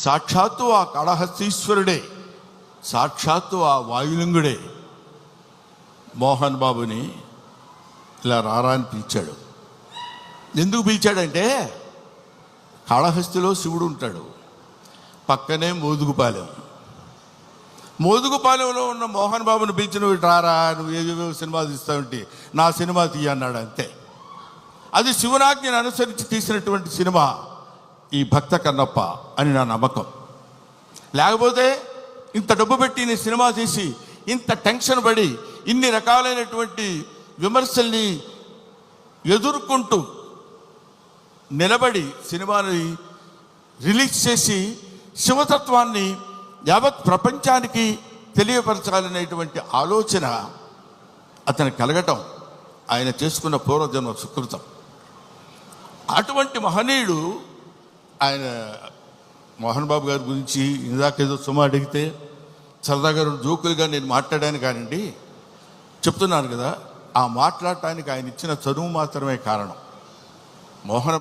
సాక్షాత్తు ఆ కళహస్తీశ్వరుడే సాక్షాత్తు ఆ వాయులింగుడే. మోహన్ బాబుని ఇలా రారా అని పిలిచాడు. ఎందుకు పిలిచాడంటే కాళహస్తిలో శివుడు ఉంటాడు. పక్కనే మోదుగుపాలెం. మోదుగుపాలెంలో ఉన్న మోహన్ బాబుని పిలిచి నువ్వు రారా నువ్వు ఏవేవో సినిమా తీస్తావంటే? నా సినిమా తీయన్నాడు అంతే. అది శివనాజ్ఞను అనుసరించి తీసినటువంటి సినిమా. ఈ భక్త కన్నప్ప అని నా నమ్మకం. లేకపోతే ఇంత డబ్బు పెట్టి నేను సినిమా తీసి ఇంత టెన్షన్ పడి ఇన్ని రకాలైనటువంటి విమర్శల్ని ఎదుర్కొంటూ నిలబడి సినిమాని రిలీజ్ చేసి శివతత్వాన్ని యావత్ ప్రపంచానికి తెలియపరచాలనేటువంటి ఆలోచన అతను కలగటం ఆయన చేసుకున్న పూర్వజన్మ సుకృతం. అటువంటి మహనీయుడు ఆయన మోహన్ బాబు గారి గురించి ఇందాకేదో సుమ అడిగితే సరదాగా రెండు జోకులుగా నేను మాట్లాడాను కానివ్వండి చెప్తున్నాను కదా ఆ మాట్లాడటానికి ఆయన ఇచ్చిన చదువు మాత్రమే కారణం. మోహన